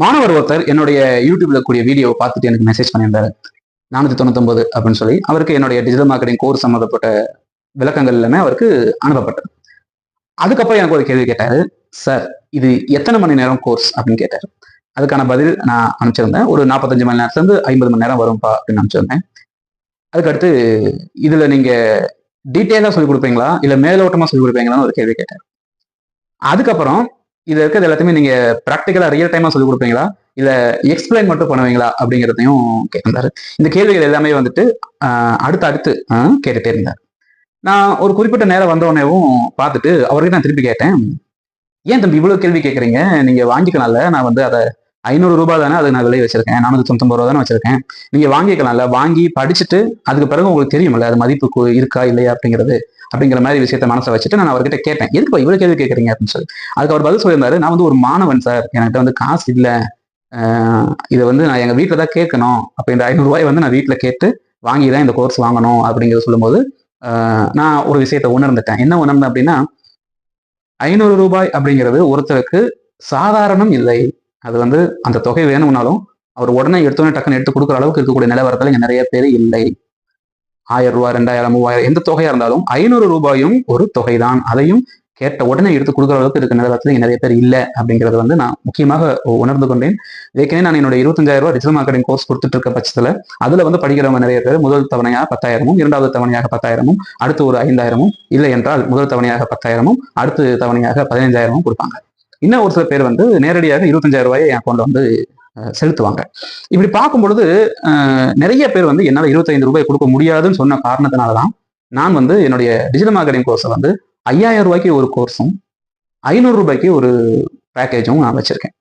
மாணவர் ஒருத்தர் என்னுடைய யூடியூப்ல கூடிய வீடியோவை பார்த்துட்டு எனக்கு மெசேஜ் பண்ணியிருந்தாரு. நானூற்றி தொண்ணூத்தொம்பது அப்படின்னு சொல்லி. அவருக்கு என்னுடைய டிஜிட்டல் மார்க்கெட்டிங் கோர்ஸ் சம்மந்தப்பட்ட விளக்கங்கள் எல்லாமே அவருக்கு அனுப்பப்பட்டது. அதுக்கப்புறம் எனக்கு ஒரு கேள்வி கேட்டாரு. சார் இது எத்தனை மணி நேரம் கோர்ஸ் அப்படின்னு கேட்டாரு. அதுக்கான பதில் நான் அனுப்பிச்சிருந்தேன். ஒரு நாற்பத்தஞ்சு மணி நேரத்துலேருந்து ஐம்பது மணி நேரம் வரும்பா அப்படின்னு அனுப்பிச்சிருந்தேன். அதுக்கடுத்து இதில் நீங்கள் டீட்டெயிலாக சொல்லிக் கொடுப்பீங்களா? இல்லை மேலோட்டமாக சொல்லி கொடுப்பீங்களான்னு ஒரு கேள்வி கேட்டார். அதுக்கப்புறம் இதில் இருக்கிறது எல்லாத்தையுமே நீங்க ப்ராக்டிக்கலா ரியல் டைமா சொல்லி கொடுப்பீங்களா? இல்ல எக்ஸ்பிளைன் மட்டும் பண்ணுவீங்களா? அப்படிங்கிறதையும் கேட்டிருந்தாரு. இந்த கேள்விகள் எல்லாமே வந்துட்டு அடுத்து அடுத்து ஆஹ், கேட்டுட்டே இருந்தார். நான் ஒரு குறிப்பிட்ட நேரம் வந்தவொடனேவும் பார்த்துட்டு அவர்கிட்ட நான் திருப்பி கேட்டேன். ஏன் தம்பி இவ்வளவு கேள்வி கேட்குறீங்க? நீங்க வாங்கிக்கலாம்ல. நான் வந்து அதை ஐநூறு ரூபாய் தானே அது நான் விலை வச்சிருக்கேன். நானூத்தி தொண்ணூத்தொம்பது ரூபா தானே வச்சிருக்கேன். நீங்க வாங்கிக்கலாம்ல. வாங்கி படிச்சுட்டு அதுக்கு பிறகு உங்களுக்கு தெரியும்ல அது மதிப்பு இருக்கா இல்லையா அப்படிங்கிறது. அப்படிங்கிற மாதிரி விஷயத்த மனசை வச்சுட்டு நான் அவர்கிட்ட கேட்டேன். எதுக்கு இவ்வளவு கேள்வி கேட்குறீங்க? அப்படின்னு சொல்லி. அதுக்கு அவர் பதில் சொல்லியிருந்தாரு நான் வந்து ஒரு மாணவன் சார். என்கிட்ட வந்து காசு இல்லை. இதை வந்து நான் எங்க வீட்டில் தான் கேட்கணும். அப்போ இந்த ஐநூறுரூவாய் வந்து நான் வீட்டில் கேட்டு வாங்கி தான் இந்த கோர்ஸ் வாங்கணும். அப்படிங்கிறத சொல்லும்போது நான் ஒரு விஷயத்தை உணர்ந்துட்டேன். என்ன உணர்ந்தேன் அப்படின்னா ஐநூறு ரூபாய் அப்படிங்கிறது ஒருத்தருக்கு சாதாரணம் இல்லை. அது வந்து அந்த தொகை வேணும்னாலும் அவர் உடனே எடுத்தோடனே டக்குன்னு எடுத்து கொடுக்குற அளவுக்கு இருக்கக்கூடிய நிலவரத்தில் இங்கே நிறைய பேர் இல்லை. ஆயிரம் ரூபாய் ரெண்டாயிரம் மூவாயிரம் எந்த தொகையா இருந்தாலும் ஐநூறு ரூபாயும் ஒரு தொகை தான் அதையும் கேட்ட உடனே எடுத்து கொடுக்குற அளவுக்கு இருக்க நிலவரத்தில் நிறைய பேர் இல்லை அப்படிங்கிறது வந்து நான் முக்கியமாக உணர்ந்து கொண்டேன். ஏற்கனவே நான் என்னோட இருபத்தஞ்சாயிரம் ரூபாய் டிஜிட்டல் மார்க்கெட்டிங் கோர்ஸ் கொடுத்துட்டு இருக்க பட்சத்துல அதுல வந்து படிக்கிறவங்க நிறைய பேர் முதல் தவணையாக பத்தாயிரமும் இரண்டாவது தவணையாக பத்தாயிரமும் அடுத்து ஒரு ஐந்தாயிரமும் இல்லை என்றால் முதல் தவணையாக பத்தாயிரமும் அடுத்து தவணையாக பதினைஞ்சாயிரமும் கொடுப்பாங்க. இன்னும் ஒரு சில பேர் வந்து நேரடியாக இருபத்தஞ்சாயிரம் ரூபாயை என் அக்கௌண்ட்ல வந்து செலுத்துவாங்க. இப்படி பார்க்கும்பொழுது நிறைய பேர் வந்து என்னால் இருபத்தைந்து ரூபாய் கொடுக்க முடியாதுன்னு சொன்ன காரணத்தினால தான் நான் வந்து என்னுடைய டிஜிட்டல் மார்க்கெட்டிங் கோர்ஸை வந்து ஐயாயிரம் ரூபாய்க்கு ஒரு கோர்ஸும் ஐநூறு ரூபாய்க்கு ஒரு பேக்கேஜும் நான் வச்சிருக்கேன்.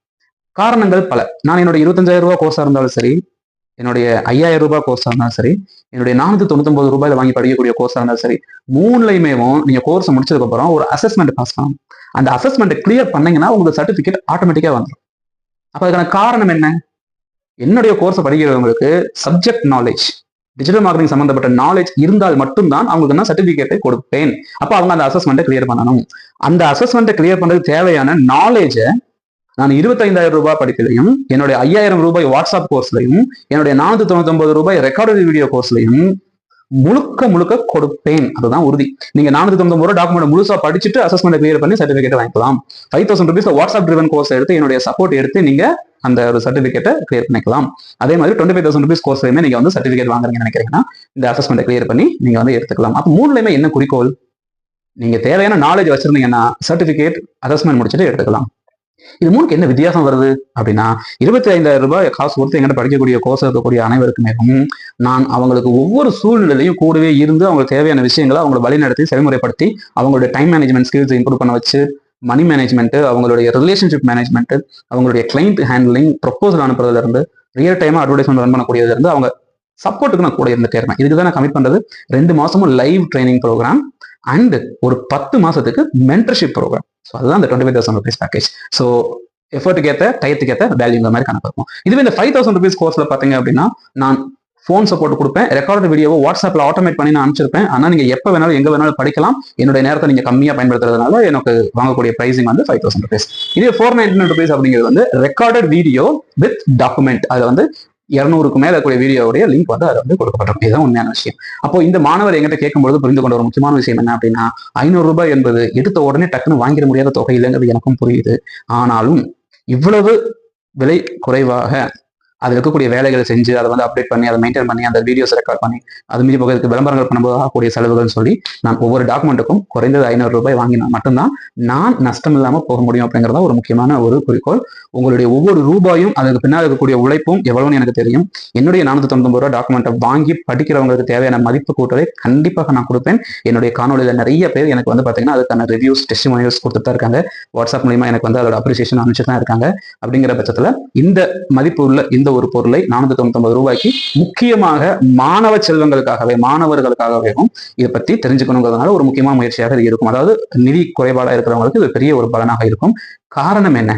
காரணங்கள் பல. நான் என்னுடைய இருபத்தஞ்சாயிரம் ரூபாய் கோர்ஸாக இருந்தாலும் சரி என்னுடைய ஐயாயிரம் ரூபாய் கோர்ஸாக இருந்தாலும் சரி என்னுடைய நானூற்றி தொண்ணூத்தொம்பது ரூபாயில வாங்கி படிக்கக்கூடிய கோர்ஸாக இருந்தாலும் சரி மூணுலையுமேவும் நீங்கள் கோர்ஸ் முடிச்சதுக்கப்புறம் ஒரு அசஸ்மெண்ட் பாஸ் பண்ணணும். அந்த அசஸ்மெண்ட்டை கிளியர் பண்ணீங்கன்னா உங்களுக்கு சர்டிஃபிகேட் ஆட்டோமேட்டிக்காக வந்துடும் அப்போ அதுக்கான காரணம் என்ன? என்னுடைய கோர்ஸை படிக்கிறவங்களுக்கு சப்ஜெக்ட் நாலேஜ் டிஜிட்டல் மார்க்கெட்டிங் சம்பந்தப்பட்ட நாலேஜ் இருந்தால் மட்டும்தான் அவங்களுக்கு நான் சர்டிஃபிகேட்டை கொடுப்பேன். அப்போ அவங்க அந்த அசஸ்மெண்ட்டை கிளியர் பண்ணணும். அந்த அசஸ்மெண்ட்டை கிளியர் பண்ணுறதுக்கு தேவையான நாலேஜை நான் இருபத்தைந்தாயிரம் ரூபாய் படிக்கலையும் என்னுடைய ஐயாயிரம் ரூபாய் வாட்ஸ்அப் கோர்ஸ்லையும் என்னுடைய நானூத்தி தொண்ணூத்தி ரூபாய் ரெக்கார்டு வீடியோ கோர்ஸ்லையும் முழுக்க முழுக்க கொடுப்பேன். அதுதான் உறுதி. நீங்க நானூத்தி தொண்ணூத்தி ரூபாய் டாக்குமெண்ட் முழுசா படிச்சுட்டு அசஸ்மெண்ட் கிளியர் பண்ணி சர்டிஃபிகேட் வாங்கிக்கலாம். Five thousand rupees WhatsApp driven course எடுத்து என்னுடைய சப்போர்ட் எடுத்து நீங்க அந்த ஒரு சர்டிஃபிகேட்டை கிளியர் பண்ணிக்கலாம். அதே மாதிரி டுவெண்ட்டி ஃபைவ் தௌசண்ட் ருபீஸ் கோர்ஸ்லையுமே நீங்க வந்து சர்டிஃபிகேட் வாங்குறீங்கன்னு நினைக்கிறீங்கன்னா இந்த அசஸ்மெண்ட் கிளியர் பண்ணி நீங்க வந்து எடுத்துக்கலாம். அப்போ மூணுலையுமே என்ன குறிக்கோள்? நீங்க தேவையான நாலேஜ் வச்சிருந்தீங்கன்னா சர்டிஃபிகேட் அசஸ்மெண்ட் முடிச்சுட்டு எடுத்துக்கலாம். இது மூணுக்கு என்ன வித்தியாசம் வருது? அப்படின்னா இருபத்தி ஐந்தாயிரம் ரூபாய் காசு கொடுத்து எங்கிட்ட படிக்கக்கூடிய கோர்ஸ் இருக்கக்கூடிய அனைவருக்குமே நான் அவங்களுக்கு ஒவ்வொரு சூழ்நிலையும் கூடவே இருந்து அவங்களுக்கு தேவையான விஷயங்களை அவங்களை வழிநடத்தி செயல்முறைப்படுத்தி அவங்களுடைய டைம் மேனேஜ்மெண்ட் ஸ்கில்ஸ் இம்ப்ரூவ் பண்ண வச்சு மணி மேனேஜ்மெண்ட் அவங்களுடைய ரிலேஷன்ஷிப் மேனேஜ்மெண்ட் அவங்களுடைய கிளைண்ட் ஹேண்ட்லிங் ப்ரொப்போசல் அனுப்புறதுலேருந்து ரியல் டைமாக அட்வர்டைஸ்மெண்ட் ரன் பண்ணக்கூடியதுலேருந்து அவங்க சப்போர்ட்டுக்கு நான் கூட இருந்துட்டே இருப்பேன். இதுக்கு தான் நான் கமிட் பண்ணுறது ரெண்டு மாசமும் லைவ் ட்ரைனிங் ப்ரோக்ராம் அண்ட் ஒரு பத்து மாசத்துக்கு மென்டர்ஷிப் ப்ரோக்ராம் ஸோ அதுதான் அந்த twenty five thousand rupees package so எஃபர்ட்டுக்கு ஏற்ற டயத்துக்கு ஏற்ற வேல்யூங்கிற மாதிரி கணக்கு இருக்கும். இதுவே இந்த ஃபைவ் தௌசண்ட் ருபீஸ் கோர்ஸ்ல பார்த்தீங்க அப்படின்னா நான் ஃபோன் சப்போர்ட் கொடுப்பேன் ரெக்கார்டு வீடியோவை வாட்ஸ்அப்பில் ஆட்டோமேட் பண்ணி நான் அனுப்பிச்சிருப்பேன். ஆனால் நீங்கள் எப்போ வேணாலும் எங்கே வேணாலும் படிக்கலாம். என்னுடைய நேரத்தை நீங்கள் கம்மியாக பயன்படுத்துறதுனால எனக்கு வாங்கக்கூடிய ப்ரைஸிங் வந்து ஃபைவ் தௌசண்ட் ருபீஸ் இதே ஃபோர் நைன்டி ருபீஸ் அப்படிங்கிறது வந்து ரெக்கார்டட் வீடியோ வித் டாக்குமெண்ட் அதில் வந்து இருநூறுக்கு மேல கூடிய வீடியோவுடைய லிங்க் வந்து அது வந்து கொடுக்கப்பட்டிருக்கும் இதுதான் உண்மையான விஷயம். அப்போ இந்த மாணவர் எங்கிட்ட கேட்கும்போது புரிந்து கொண்ட ஒரு முக்கியமான விஷயம் என்ன அப்படின்னா ஐநூறு ரூபாய் என்பது எடுத்த உடனே டக்குன்னு வாங்கிட முடியாத தொகை இல்லைங்கிறது எனக்கும் புரியுது. ஆனாலும் இவ்வளவு விலை குறைவாக அதில் இருக்கக்கூடிய வேலைகளை செஞ்சு அதை வந்து அப்டேட் பண்ணி அதை மெயின்டைன் பண்ணி அந்த வீடியோஸ் ரெக்கார்ட் பண்ணி அது மீறி போகிறதுக்கு விளம்பரங்கள் பண்ணும்போது ஆகக்கூடிய செலவுகள்னு சொல்லி நான் ஒவ்வொரு டாக்குமெண்ட்டுக்கும் குறைந்தது ஐநூறு ரூபாய் வாங்கினா மட்டும்தான் நான் நஷ்டம் இல்லாமல் போக முடியும் அப்படிங்கிறத ஒரு முக்கியமான ஒரு குறிக்கோள். உங்களுடைய ஒவ்வொரு ரூபாயும் அதுக்கு பின்னால் இருக்கக்கூடிய உழைப்பும் எவ்வளவுன்னு எனக்கு தெரியும். என்னுடைய நானூத்தி தொண்ணூறு ரூபாய் டாக்குமெண்ட்டை வாங்கி படிக்கிறவங்களுக்கு தேவையான மதிப்பு கூட்டலை கண்டிப்பாக நான் கொடுப்பேன். என்னுடைய காணொலியில் நிறைய பேர் எனக்கு வந்து பார்த்தீங்கன்னா அதுக்கான ரிவ்யூஸ் டெஸ்டிமோனியல்ஸ் கொடுத்துட்டு தான் இருக்காங்க. வாட்ஸ்அப் மூலியமா எனக்கு வந்து அதோட அப்ரிசியேஷன் அனுப்பிச்சு தான் இருக்காங்க. அப்படிங்கிற பட்சத்துல இந்த மதிப்பு உள்ள இந்த ஒரு பொருளை நானூத்தி தொண்ணூத்தி ரூபாய்க்கு முக்கியமாக மாணவ செல்வங்களுக்காகவே மாணவர்களுக்காகவேவும் இதை பத்தி தெரிஞ்சுக்கணுங்கிறதுனால ஒரு முக்கியமான முயற்சியாக இது இருக்கும். அதாவது நிதி குறைபாடா இருக்கிறவங்களுக்கு இது பெரிய ஒரு பலனாக இருக்கும். காரணம் என்ன?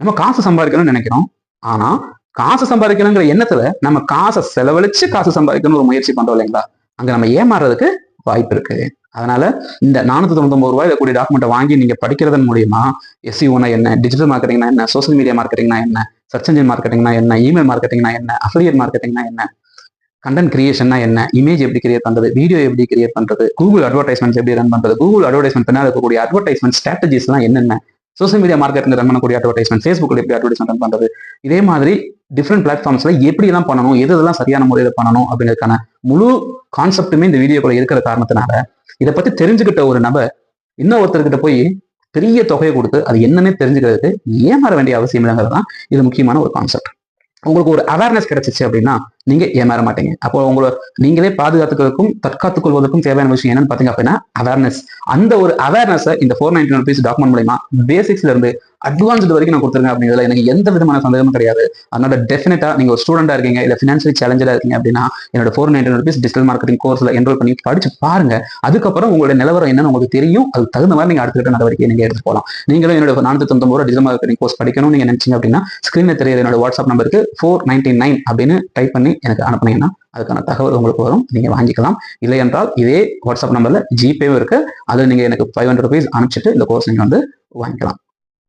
நம்ம காசு சம்பாதிக்கணும்னு நினைக்கிறோம். ஆனா காசு சம்பாதிக்கணுங்கிற எண்ணத்துல நம்ம காசை செலவழிச்சு காசு சம்பாதிக்கணும்னு ஒரு முயற்சி பண்றோம் இல்லைங்களா? அங்க நம்ம ஏமாறுறதுக்கு வாய்ப்பு இருக்கு. அதனால இந்த நானூத்தி தொண்ணூத்தொன்பது ரூபாய் கூடிய டாக்குமெண்ட்டை வாங்கி நீங்க படிக்கிறதன் மூலியமா எஸ்இஓனா என்ன டிஜிட்டல் மார்க்கெட்டிங்னா என்ன சோஷியல் மீடியா மார்க்கெட்டிங்னா என்ன சர்ச் இன்ஜின் மார்க்கெட்டிங்னா என்ன இமெயில் மார்க்கெட்டிங்னா என்ன அஃபிலியேட் மார்க்கெட்டிங்னா என்ன கண்டென்ட் கிரியேஷன்னா என்ன இமேஜ் எப்படி கிரியேட் பண்றது வீடியோ எப்படி கிரியேட் பண்றது கூகுள் அட்வர்டைஸ்மெண்ட்ஸ் எப்படி ரன் பண்றது கூகுள் அட்வர்டைஸ்மெண்ட் பின்னால் இருக்கக்கூடிய அட்வர்டைஸ்மெண்ட் ஸ்ட்ராட்டஜிஸ்லாம் என்னென்ன சோசியல் மீடியா மார்க்கெட்டில் ரன் பண்ணக்கூடிய அட்வர்டைஸ்மெண்ட் ஃபேஸ்புக்கில் எப்படி அட்வர்டைஸ்மெண்ட் ரன் பண்ணுறது இதே மாதிரி டிஃப்ரெண்ட் பிளாட்ஃபார்ம்ஸ்ல எப்படி எல்லாம் பண்ணணும்? எது எதெல்லாம் சரியான முறையில் பண்ணணும்? அப்படிங்கிறதுக்கான முழு கான்செப்ட்டுமே இந்த வீடியோக்குள்ள இருக்கிற காரணத்தினால இதை பத்தி தெரிஞ்சுக்கிட்ட ஒரு நபர் இன்னொருத்தர்கிட்ட போய் பெரிய தொகையை கொடுத்து அது என்னன்னே தெரிஞ்சுக்கிறதுக்கு ஏமாற வேண்டிய அவசியம் இல்லைங்கிறது தான் இது முக்கியமான ஒரு கான்செப்ட் உங்களுக்கு ஒரு அவேர்னஸ் கிடைச்சிச்சு அப்படின்னா நீங்க ஏமாற மாட்டீங்க. அப்போ உங்களை நீங்களே பாதுகாத்துக்கிறதுக்கும் தற்காத்துக் கொள்வதற்கும் தேவையான விஷயம் என்னன்னு பாத்தீங்க அப்படின்னா அவேர்னஸ் அந்த ஒரு அவேர்னஸை இந்த ஃபோர் நைன்டி ருபீஸ் டாக்குமெண்ட் மூலயமா பேசிக்ஸ்ல இருந்து அட்வான்ஸ்டு வரைக்கும் நான் கொடுத்துருங்க அப்படிங்கிறதுல எனக்கு எந்த விதமான சந்தேகமும் கிடையாது. அதனால டெஃபினட்டா நீங்க ஒரு ஸ்டூடெண்டா இருக்கீங்க இல்ல ஃபினான்ஷியலி சேலஞ்சா இருக்கீங்க அப்படின்னா என்னோட four ninety rupees digital marketing கோர்ஸ்ல enrol பண்ணி படிச்சு பாருங்க. அதுக்கப்புறம் உங்களுடைய நிலவரம் என்னன்னு உங்களுக்கு தெரியும். அதுக்கு தகுந்த மாதிரி நீங்க அடுத்துக்கிட்ட நடவடிக்கை நீங்க எடுத்து போகலாம். நீங்களும் என்னோட நானூத்தி தொண்ணூறு டிஜிட்டல் மார்க்கெட்டிங் கோர்ஸ் படிக்கணும் நீங்க நினைச்சீங்க அப்படின்னா ஸ்கிரீன்ல தெரியுது என்னோட வாட்ஸ்அப் நம்பருக்கு ஃபோர் நைன்டி நைன் அப்படின்னு டைப் பண்ணி எனக்கு அனுப்புனீங்கன்னா அதுக்கான தகவல் உங்களுக்கு வரும். நீங்க வாங்கிக்கலாம். இல்லை என்றால் இதே வாட்ஸ்அப் நம்பர்ல ஜிபேவும் இருக்கு. அதில் நீங்க எனக்கு ஃபைவ் ஹண்ட்ரட் ருபீஸ் அனுப்பிச்சிட்டு இந்த கோர்ஸ் நீங்க வந்து வாங்கிக்கலாம்.